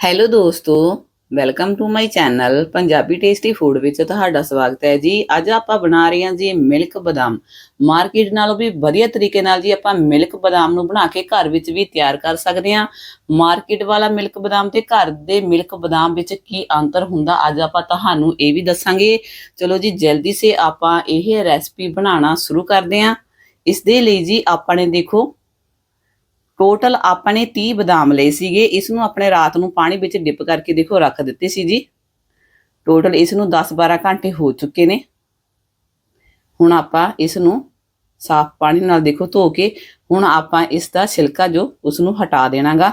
Hello ਦੋਸਤੋ welcome to my channel Punjabi tasty food ਵਿੱਚ ਤੁਹਾਡਾ ਸਵਾਗਤ ਹੈ ਜੀ। ਅੱਜ ਆਪਾਂ ਬਣਾ ਰਹੇ ਹਾਂ ਜੀ ਮਿਲਕ ਬਦਾਮ। ਮਾਰਕੀਟ ਨਾਲੋਂ ਵੀ ਵਧੀਆ ਤਰੀਕੇ ਨਾਲ ਜੀ ਆਪਾਂ ਮਿਲਕ ਬਦਾਮ ਨੂੰ ਬਣਾ ਕੇ ਘਰ ਵਿੱਚ ਵੀ ਤਿਆਰ ਕਰ ਸਕਦੇ ਹਾਂ। ਮਾਰਕੀਟ ਵਾਲਾ ਮਿਲਕ ਬਦਾਮ ਤੇ ਘਰ ਦੇ ਮਿਲਕ ਬਦਾਮ ਵਿੱਚ ਕੀ ਅੰਤਰ ਹੁੰਦਾ, ਅੱਜ ਆਪਾਂ ਤੁਹਾਨੂੰ ਇਹ ਵੀ ਦੱਸਾਂਗੇ। ਚਲੋ ਜੀ, ਜਲਦੀ ਸੇ ਆਪਾਂ ਇਹ ਰੈਸਪੀ ਬਣਾਉਣਾ ਸ਼ੁਰੂ ਕਰਦੇ ਹਾਂ। ਇਸ ਦੇ ਲਈ ਜੀ ਆਪਾਂ ਨੇ ਦੇਖੋ ਟੋਟਲ ਆਪਾਂ ਨੇ 30 ਬਦਾਮ ਲਏ ਸੀਗੇ ਇਸ ਨੂੰ ਆਪਣੇ ਰਾਤ ਨੂੰ ਪਾਣੀ ਵਿੱਚ ਡਿਪ ਕਰਕੇ ਦੇਖੋ, ਰੱਖ ਦਿੱਤੇ ਸੀ ਜੀ। ਟੋਟਲ ਇਸ ਨੂੰ 10-12 ਘੰਟੇ ਹੋ ਚੁੱਕੇ ਨੇ। ਹੁਣ ਆਪਾਂ ਇਸ ਨੂੰ ਸਾਫ਼ ਪਾਣੀ ਨਾਲ ਦੇਖੋ ਧੋ ਕੇ, ਹੁਣ ਆਪਾਂ ਇਸ ਦਾ ਛਿਲਕਾ ਜੋ ਉਸ ਨੂੰ ਹਟਾ ਦੇਣਾਗਾ।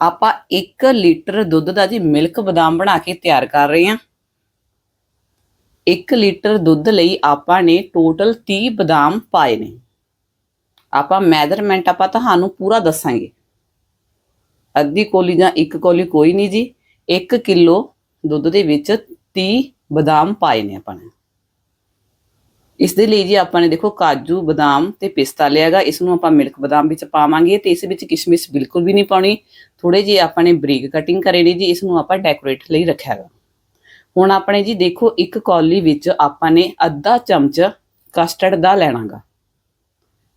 ਆਪਾਂ 1 ਲੀਟਰ ਦੁੱਧ ਦਾ ਜੀ ਮਿਲਕ ਬਦਾਮ ਬਣਾ ਕੇ ਤਿਆਰ ਕਰ ਰਹੇ ਹਾਂ। 1 ਲੀਟਰ ਦੁੱਧ ਲਈ ਆਪਾਂ ਨੇ ਟੋਟਲ 30 ਬਦਾਮ ਪਾਏ ਨੇ। ਆਪਾਂ ਮੈਜ਼ਰਮੈਂਟ ਆਪਾਂ ਤੁਹਾਨੂੰ ਪੂਰਾ ਦੱਸਾਂਗੇ। ਅੱਧੀ ਕੋਲੀ ਜਾਂ ਇੱਕ ਕੋਲੀ ਕੋਈ ਨਹੀਂ ਜੀ। 1 ਕਿਲੋ ਦੁੱਧ ਦੇ ਵਿੱਚ 30 ਬਦਾਮ ਪਾਏ ਨੇ ਆਪਾਂ ਨੇ। ਇਸ ਦੇ ਲਈ ਜੀ ਆਪਾਂ ਨੇ ਦੇਖੋ ਕਾਜੂ, ਬਦਾਮ ਤੇ ਪਿਸਤਾ ਲਿਆਗਾ ਇਸ ਨੂੰ ਆਪਾਂ ਮਿਲਕ ਬਦਾਮ ਵਿੱਚ ਪਾਵਾਂਗੇ ਤੇ ਇਸ ਵਿੱਚ ਕਿਸ਼ਮਿਸ਼ ਬਿਲਕੁਲ ਵੀ ਨਹੀਂ ਪਾਉਣੀ। ਥੋੜੇ ਜਿਹੇ ਆਪਾਂ ਨੇ ਬਰੀਕ ਕਟਿੰਗ ਕਰੇ ਨੇ ਜੀ, ਇਸ ਨੂੰ ਆਪਾਂ ਡੈਕੋਰੇਟ ਲਈ ਰੱਖਿਆ ਹੈਗਾ ਹੁਣ ਆਪਣੇ ਜੀ ਦੇਖੋ ਇੱਕ ਕੌਲੀ ਵਿੱਚ ਆਪਾਂ ਨੇ ਅੱਧਾ ਚਮਚ ਕਸਟਰਡ ਦਾ ਲੈਣਾਗਾ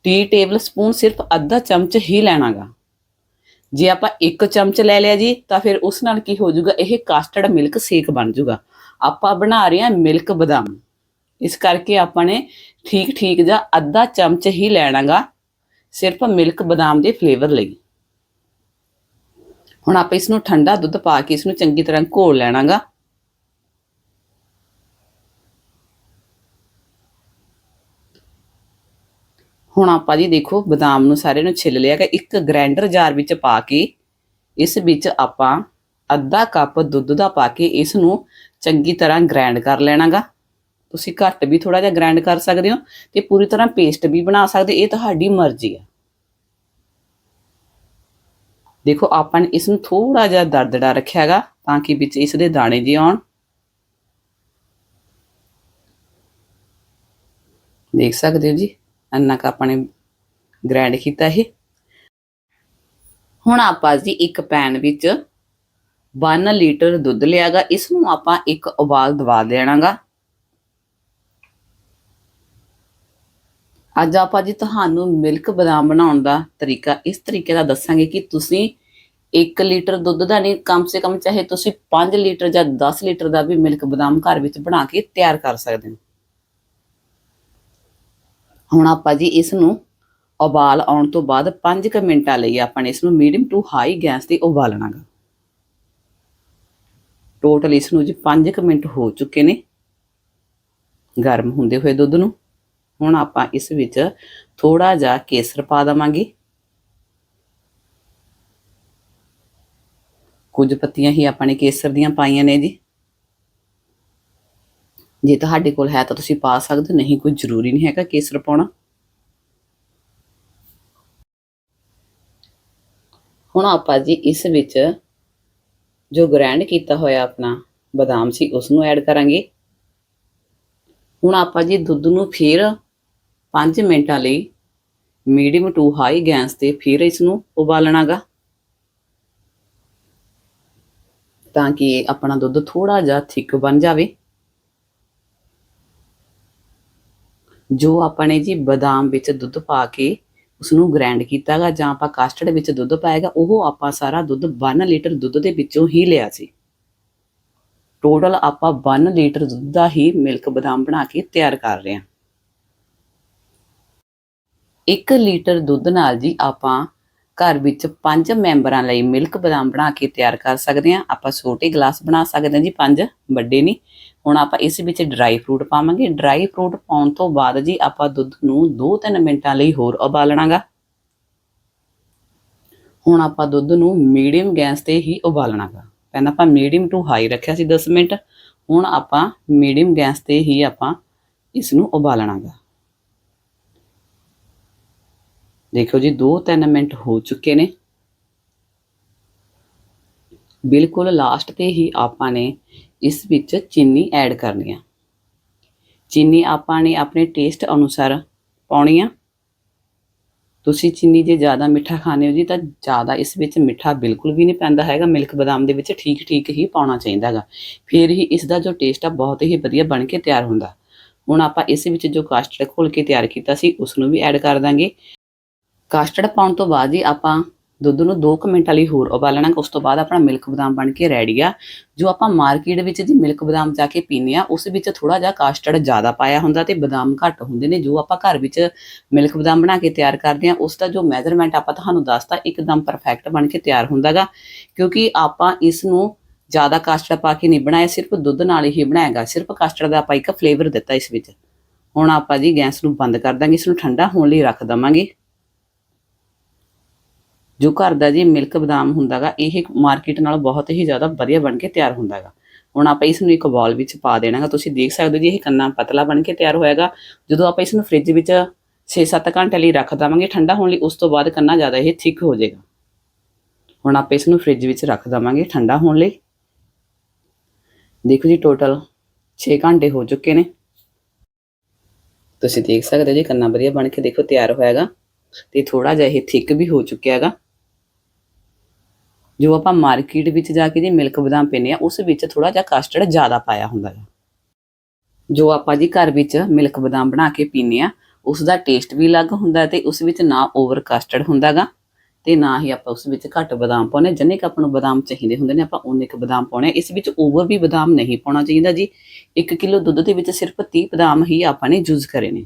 ਟੀ ਟੇਬਲ ਸਪੂਨ ਸਿਰਫ ਅੱਧਾ ਚਮਚ ਹੀ ਲੈਣਾਗਾ। ਜੇ ਆਪਾਂ ਇੱਕ ਚਮਚ ਲੈ ਲਿਆ ਜੀ, ਤਾਂ ਫਿਰ ਉਸ ਨਾਲ ਕੀ ਹੋ ਜਾਊਗਾ ਇਹ ਕਾਸਟਰਡ ਮਿਲਕ ਸ਼ੇਕ ਬਣ ਜਾਊਗਾ ਆਪਾਂ ਬਣਾ ਰਹੇ ਹਾਂ ਮਿਲਕ ਬਦਾਮ। ਇਸ ਕਰਕੇ ਆਪਾਂ ਨੇ ਠੀਕ ਠੀਕ ਜਾਂ ਅੱਧਾ ਚਮਚ ਹੀ ਲੈਣਾਗਾ, ਸਿਰਫ ਮਿਲਕ ਬਦਾਮ ਦੇ ਫਲੇਵਰ ਲਈ। ਹੁਣ ਆਪਾਂ ਇਸ ਨੂੰ ਠੰਡਾ ਦੁੱਧ ਪਾ ਕੇ ਇਸ ਨੂੰ ਚੰਗੀ ਤਰ੍ਹਾਂ ਘੋਲ ਲੈਣਾਗਾ। ਹੁਣ ਆਪਾਂ ਜੀ ਦੇਖੋ ਬਦਾਮ ਨੂੰ ਸਾਰੇ ਨੂੰ ਛਿੱਲ ਲਿਆ ਕਿ ਇੱਕ ਗ੍ਰਾਈਂਡਰ ਜਾਰ ਵਿੱਚ ਪਾ ਕੇ, ਇਸ ਵਿੱਚ ਆਪਾਂ ਅੱਧਾ ਕੱਪ ਦੁੱਧ ਦਾ ਪਾ ਕੇ ਇਸ ਨੂੰ ਚੰਗੀ ਤਰ੍ਹਾਂ ਗ੍ਰਾਈਂਡ ਕਰ ਲੈਣਾਗਾ। ਤੁਸੀਂ ਘੱਟ ਵੀ ਥੋੜਾ ਜਿਹਾ ਗ੍ਰਾਈਂਡ ਕਰ ਸਕਦੇ ਹੋ ਤੇ ਪੂਰੀ ਤਰ੍ਹਾਂ ਪੇਸਟ ਵੀ ਬਣਾ ਸਕਦੇ, ਇਹ ਤੁਹਾਡੀ ਮਰਜ਼ੀ ਹੈ ਦੇਖੋ, ਆਪਾਂ ਨੇ ਇਸ ਨੂੰ ਥੋੜਾ ਜਿਹਾ ਦਰਦੜਾ ਰੱਖਿਆਗਾ ਤਾਂ ਕਿ ਵਿੱਚ ਇਸ ਦੇ ਦਾਣੇ ਜੇ ਆਉਣ। ਦੇਖ ਸਕਦੇ ਹੋ ਜੀ? ਇੰਨਾ ਕੁ ਆਪਾਂ ਨੇ ਗ੍ਰੈਂਡ ਕੀਤਾ ਇਹ। ਹੁਣ ਆਪਾਂ ਜੀ ਇੱਕ ਪੈਨ ਵਿੱਚ 1 ਲੀਟਰ ਦੁੱਧ ਲਿਆਗਾ ਇਸ ਨੂੰ ਆਪਾਂ ਇੱਕ ਉਬਾਲ ਦਵਾ ਦੇਣਾਗਾ। ਅੱਜ ਆਪਾਂ ਜੀ ਤੁਹਾਨੂੰ ਮਿਲਕ ਬਦਾਮ ਬਣਾਉਣ ਦਾ ਤਰੀਕਾ, ਇਸ ਤਰੀਕੇ ਦਾ ਦੱਸਾਂਗੇ ਕਿ ਤੁਸੀਂ 1 ਲੀਟਰ ਦੁੱਧ ਦਾ ਨਹੀਂ, ਕਮ ਸੇ ਕਮ ਚਾਹੇ ਤੁਸੀਂ 5 ਲੀਟਰ ਜਾਂ 10 ਲੀਟਰ ਦਾ ਵੀ ਮਿਲਕ ਬਦਾਮ ਘਰ ਵਿੱਚ ਬਣਾ ਕੇ ਤਿਆਰ ਕਰ ਸਕਦੇ ਹੋ। ਹੁਣ ਆਪਾਂ ਜੀ ਇਸ ਨੂੰ ਉਬਾਲ ਆਉਣ ਤੋਂ ਬਾਅਦ 5 ਮਿੰਟਾਂ ਲਈ ਆਪਾਂ ਨੇ ਇਸ ਨੂੰ ਮੀਡੀਅਮ ਟੂ ਹਾਈ ਗੈਸ ਤੇ ਉਬਾਲਣਾਗਾ। ਟੋਟਲ ਇਸ ਨੂੰ ਜੀ 5 ਮਿੰਟ ਹੋ ਚੁੱਕੇ ਨੇ ਗਰਮ ਹੁੰਦੇ ਹੋਏ ਦੁੱਧ ਨੂੰ। ਹੁਣ ਆਪਾਂ ਇਸ ਵਿੱਚ ਥੋੜਾ ਜਿਹਾ ਕੇਸਰ ਪਾ ਦਵਾਂਗੇ। ਕੁਝ ਪੱਤੀਆਂ ਹੀ ਆਪਾਂ ਨੇ ਕੇਸਰ ਦੀਆਂ ਪਾਈਆਂ ਨੇ ਜੀ। ਜੇ ਤੁਹਾਡੇ ਕੋਲ ਹੈ ਤਾਂ ਤੁਸੀਂ ਪਾ ਸਕਦੇ ਨਹੀਂ ਕੋਈ ਜ਼ਰੂਰੀ ਨਹੀਂ ਹੈਗਾ ਕੇਸਰ ਪਾਉਣਾ ਹੁਣ ਆਪਾਂ ਜੀ ਇਸ ਵਿੱਚ ਜੋ ਗ੍ਰੈਂਡ ਕੀਤਾ ਹੋਇਆ ਆਪਣਾ ਬਦਾਮ ਸੀ ਉਸ ਨੂੰ ਐਡ ਕਰਾਂਗੇ। ਹੁਣ ਆਪਾਂ ਜੀ ਦੁੱਧ ਨੂੰ ਫਿਰ 5 ਮਿੰਟਾਂ ਲਈ ਮੀਡੀਅਮ ਟੂ ਹਾਈ ਗੈਸ ਤੇ ਫਿਰ ਇਸ ਨੂੰ ਉਬਾਲਣਾਗਾ। ਤਾਂ ਕਿ ਆਪਣਾ ਦੁੱਧ ਥੋੜਾ ਜਿਹਾ ਥਿੱਕ ਬਣ ਜਾਵੇ। ਜੋ ਆਪਾਂ ਨੇ ਜੀ ਬਦਾਮ ਵਿੱਚ ਦੁੱਧ ਪਾ ਕੇ ਉਸ ਨੂੰ ਗ੍ਰਾਈਂਡ ਕੀਤਾਗਾ ਜਾਂ ਆਪਾਂ ਕਸਟਰਡ ਵਿੱਚ ਦੁੱਧ ਪਾਏਗਾ, ਉਹ ਆਪਾਂ ਸਾਰਾ ਦੁੱਧ 1 ਲੀਟਰ ਦੁੱਧ ਦੇ ਵਿੱਚੋਂ ਹੀ ਲਿਆ ਸੀ। ਟੋਟਲ ਆਪਾਂ 1 ਲੀਟਰ ਦੁੱਧ ਦਾ ਹੀ ਮਿਲਕ ਬਦਾਮ ਬਣਾ ਕੇ ਤਿਆਰ ਕਰ ਰਹੇ ਹਾਂ। 1 ਲੀਟਰ ਦੁੱਧ ਨਾਲ ਜੀ ਆਪਾਂ ਘਰ ਵਿੱਚ 5 ਮੈਂਬਰਾਂ ਲਈ ਮਿਲਕ ਬਦਾਮ ਬਣਾ ਕੇ ਤਿਆਰ ਕਰ ਸਕਦੇ ਹਾਂ। ਆਪਾਂ ਛੋਟੇ ਗਲਾਸ ਬਣਾ ਸਕਦੇ ਹਾਂ ਜੀ 5 ਵੱਡੇ ਨਹੀਂ। ਹੁਣ ਆਪਾਂ ਇਸ ਵਿੱਚ ਡਰਾਈ ਫਰੂਟ ਪਾਵਾਂਗੇ। ਡਰਾਈ ਫਰੂਟ ਪਾਉਣ ਤੋਂ ਬਾਅਦ ਜੀ ਆਪਾਂ ਦੁੱਧ ਨੂੰ 2-3 ਮਿੰਟਾਂ ਲਈ ਹੋਰ ਉਬਾਲਣਾਗਾ। ਹੁਣ ਆਪਾਂ ਦੁੱਧ ਨੂੰ ਮੀਡੀਅਮ ਗੈਸ ਤੇ ਹੀ ਉਬਾਲਣਾਗਾ। ਪਹਿਲਾਂ ਆਪਾਂ ਮੀਡੀਅਮ ਟੂ ਹਾਈ ਰੱਖਿਆ ਸੀ 10 ਮਿੰਟ। ਹੁਣ ਆਪਾਂ ਮੀਡੀਅਮ ਗੈਸ ਤੇ ਹੀ ਆਪਾਂ ਇਸ ਨੂੰ ਉਬਾਲਣਾਗਾ। ਦੇਖੋ ਜੀ 2-3 ਮਿੰਟ ਹੋ ਚੁੱਕੇ ਨੇ। ਬਿਲਕੁਲ ਲਾਸਟ ਤੇ ਹੀ ਆਪਾਂ ਨੇ ਇਸ ਵਿੱਚ ਚੀਨੀ ਐਡ ਕਰਨੀ ਆ। ਚੀਨੀ ਆਪਾਂ ਨੇ ਆਪਣੇ ਟੇਸਟ ਅਨੁਸਾਰ ਪਾਉਣੀ ਆ। ਤੁਸੀਂ ਚੀਨੀ ਜੇ ਜ਼ਿਆਦਾ ਮਿੱਠਾ ਖਾਣੇ ਹੋ ਜੀ ਤਾਂ ਜ਼ਿਆਦਾ ਇਸ ਵਿੱਚ ਮਿੱਠਾ ਬਿਲਕੁਲ ਵੀ ਨਹੀਂ ਪੈਂਦਾ ਹੈਗਾ। ਮਿਲਕ ਬਦਾਮ ਦੇ ਵਿੱਚ ਠੀਕ ਠੀਕ ਹੀ ਪਾਉਣਾ ਚਾਹੀਦਾ ਹੈਗਾ। ਫਿਰ ਹੀ ਇਸ ਦਾ ਜੋ ਟੇਸਟ ਆ ਬਹੁਤ ਹੀ ਵਧੀਆ ਬਣ ਕੇ ਤਿਆਰ ਹੁੰਦਾ। ਹੁਣ ਆਪਾਂ ਇਸ ਵਿੱਚ ਜੋ ਕਾਸਟਰਡ ਘੋਲ ਕੇ ਤਿਆਰ ਕੀਤਾ ਸੀ ਉਸ ਨੂੰ ਵੀ ਐਡ ਕਰ ਦਾਂਗੇ। ਕਾਸਟਰਡ ਪਾਉਣ ਤੋਂ ਬਾਅਦ ਜੀ ਆਪਾਂ ਦੁੱਧ ਨੂੰ 2 ਮਿੰਟਾਂ ਲਈ ਹੋਰ ਉਬਾਲਣਾ ਉਸ ਤੋਂ ਬਾਅਦ ਆਪਣਾ ਮਿਲਕ ਬਦਾਮ ਬਣ ਕੇ ਰੈਡੀ ਆ। ਜੋ ਆਪਾਂ ਮਾਰਕੀਟ ਵਿੱਚ ਜੀ ਮਿਲਕ ਬਦਾਮ ਜਾ ਕੇ ਪੀਂਦੇ ਆ, ਉਸ ਵਿੱਚ ਥੋੜਾ ਜਿਹਾ ਕਾਸਟਰਡ ਜ਼ਿਆਦਾ ਪਾਇਆ ਹੁੰਦਾ ਤੇ ਬਦਾਮ ਘੱਟ ਹੁੰਦੇ ਨੇ। ਜੋ ਆਪਾਂ ਘਰ ਵਿੱਚ ਮਿਲਕ ਬਦਾਮ ਬਣਾ ਕੇ ਤਿਆਰ ਕਰਦੇ ਆ, ਉਸ ਦਾ ਜੋ ਮੈਜ਼ਰਮੈਂਟ ਆਪਾਂ ਤੁਹਾਨੂੰ ਦੱਸਤਾ, ਇੱਕਦਮ ਪਰਫੈਕਟ ਬਣ ਕੇ ਤਿਆਰ ਹੁੰਦਾਗਾ। ਕਿਉਂਕਿ ਆਪਾਂ ਇਸ ਨੂੰ ਜ਼ਿਆਦਾ ਕਾਸਟਰਡ ਪਾ ਕੇ ਨਹੀਂ ਬਣਾਇਆ, ਸਿਰਫ ਦੁੱਧ ਨਾਲ ਹੀ ਬਣਾਇਆਗਾ। ਸਿਰਫ ਕਾਸਟਰਡ ਦਾ ਆਪਾਂ ਇੱਕ ਫਲੇਵਰ ਦਿੱਤਾ ਇਸ ਵਿੱਚ। ਹੁਣ ਆਪਾਂ ਜੀ ਗੈਸ ਨੂੰ ਬੰਦ ਕਰ ਦਾਂਗੇ, ਇਸ ਨੂੰ ਠੰਡਾ ਹੋਣ ਲਈ ਰੱਖ ਦਵਾਂਗੇ। ਜੋ ਘਰ ਦਾ ਜੀ ਮਿਲਕ ਬਦਾਮ ਹੁੰਦਾਗਾ, ਇਹ ਮਾਰਕੀਟ ਨਾਲ ਬਹੁਤ ਹੀ ਜ਼ਿਆਦਾ ਵਧੀਆ ਬਣ ਕੇ ਤਿਆਰ ਹੁੰਦਾਗਾ। ਹੁਣ ਆਪਾਂ ਇਸ ਨੂੰ ਇੱਕ ਬਾਲ ਵਿੱਚ ਪਾ ਦੇਣਾਗਾ। ਤੁਸੀਂ ਦੇਖ ਸਕਦੇ ਹੋ ਜੀ, ਇਹ ਕੰਨਾ ਪਤਲਾ ਬਣ ਕੇ ਤਿਆਰ ਹੋਇਆਗਾ। ਜਦੋਂ ਆਪਾਂ ਇਸ ਨੂੰ ਫ੍ਰਿਜ ਵਿੱਚ 6-7 ਘੰਟੇ ਲਈ ਰੱਖ ਦਵਾਂਗੇ, ਠੰਡਾ ਹੋਣ ਲਈ ਉਸ ਤੋਂ ਬਾਅਦ ਕੰਨਾ ਜ਼ਿਆਦਾ ਇਹ ਥਿਕ ਹੋ ਜਾਏਗਾ। ਹੁਣ ਆਪਾਂ ਇਸ ਨੂੰ ਫ੍ਰਿਜ ਵਿੱਚ ਰੱਖ ਦਵਾਂਗੇ ਠੰਡਾ ਹੋਣ ਲਈ। ਦੇਖੋ ਜੀ ਟੋਟਲ 6 ਘੰਟੇ ਹੋ ਚੁੱਕੇ ਨੇ। ਤੁਸੀਂ ਦੇਖ ਸਕਦੇ ਹੋ ਜੀ, ਕੰਨਾ ਵਧੀਆ ਬਣ ਕੇ ਦੇਖੋ ਤਿਆਰ ਹੋਇਆਗਾ। ਤੇ ਥੋੜਾ ਜਿਹਾ ਇਹ ਥਿਕ ਵੀ ਹੋ ਚੁੱਕਿਆ ਹੈਗਾ ਜੋ ਆਪਾਂ ਮਾਰਕੀਟ ਵਿੱਚ ਜਾ ਕੇ ਜੀ ਮਿਲਕ ਬਦਾਮ ਪੀਂਦੇ ਆ, ਉਸ ਵਿੱਚ ਥੋੜਾ ਜਿਹਾ ਕਸਟਰਡ ਜ਼ਿਆਦਾ ਪਾਇਆ ਹੁੰਦਾ ਹੈ ਜੋ ਆਪਾਂ ਜੀ ਘਰ ਵਿੱਚ ਮਿਲਕ ਬਦਾਮ ਬਣਾ ਕੇ ਪੀਂਦੇ ਆ, ਉਸ ਦਾ ਟੇਸਟ ਵੀ ਅਲੱਗ ਹੁੰਦਾ ਤੇ ਉਸ ਵਿੱਚ ਨਾ ਓਵਰ ਕਸਟਰਡ ਹੁੰਦਾਗਾ ਤੇ ਨਾ ਹੀ ਆਪਾਂ ਉਸ ਵਿੱਚ ਘੱਟ ਬਦਾਮ ਪਾਉਣੇ ਜਿੰਨੇ ਕ ਆਪਾਂ ਨੂੰ ਬਦਾਮ ਚਾਹੀਦੇ ਹੁੰਦੇ ਨੇ, ਆਪਾਂ ਉਨੇ ਕ ਬਦਾਮ ਪਾਉਣੇ। ਇਸ ਵਿੱਚ ਓਵਰ ਵੀ ਬਦਾਮ ਨਹੀਂ ਪਾਉਣਾ ਚਾਹੀਦਾ ਜੀ। 1 ਕਿਲੋ ਦੁੱਧ ਦੇ ਵਿੱਚ ਸਿਰਫ 30 ਬਦਾਮ ਹੀ ਆਪਾਂ ਨੇ ਯੂਜ਼ ਕਰੇ ਨੇ।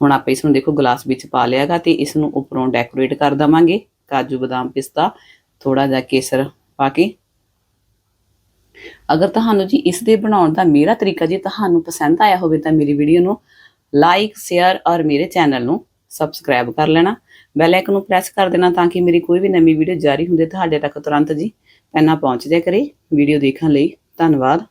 ਹੁਣ ਆਪਾਂ ਇਸ ਨੂੰ ਦੇਖੋ ਗਲਾਸ ਵਿੱਚ ਪਾ ਲਿਆਗਾ ਤੇ ਇਸ ਨੂੰ ਉੱਪਰੋਂ ਡੈਕੋਰੇਟ ਕਰ ਦਵਾਂਗੇ। ਕਾਜੂ ਬਦਾਮ ਪਿਸਤਾ ਥੋੜਾ ਜਿਹਾ ਕੇਸਰ ਪਾ ਕੇ ਅਗਰ ਤੁਹਾਨੂੰ ਜੀ ਇਸ ਦੇ ਬਣਾਉਣ ਦਾ ਮੇਰਾ ਤਰੀਕਾ ਜੀ ਤੁਹਾਨੂੰ ਪਸੰਦ ਆਇਆ ਹੋਵੇ ਤਾਂ ਮੇਰੀ ਵੀਡੀਓ ਨੂੰ ਲਾਈਕ ਸ਼ੇਅਰ ਔਰ ਮੇਰੇ ਚੈਨਲ ਨੂੰ ਸਬਸਕ੍ਰਾਈਬ ਕਰ ਲੈਣਾ ਬੈਲ ਆਈਕਨ ਨੂੰ ਪ੍ਰੈਸ ਕਰ ਦੇਣਾ ਤਾਂ ਕਿ ਮੇਰੀ ਕੋਈ ਵੀ ਨਵੀਂ ਵੀਡੀਓ ਜਾਰੀ ਹੁੰਦੇ ਤੁਹਾਡੇ ਤੱਕ ਤੁਰੰਤ ਜੀ ਪਹਿਲਾਂ ਪਹੁੰਚ ਜਾਇਆ ਕਰੇ ਵੀਡੀਓ ਦੇਖਣ ਲਈ ਧੰਨਵਾਦ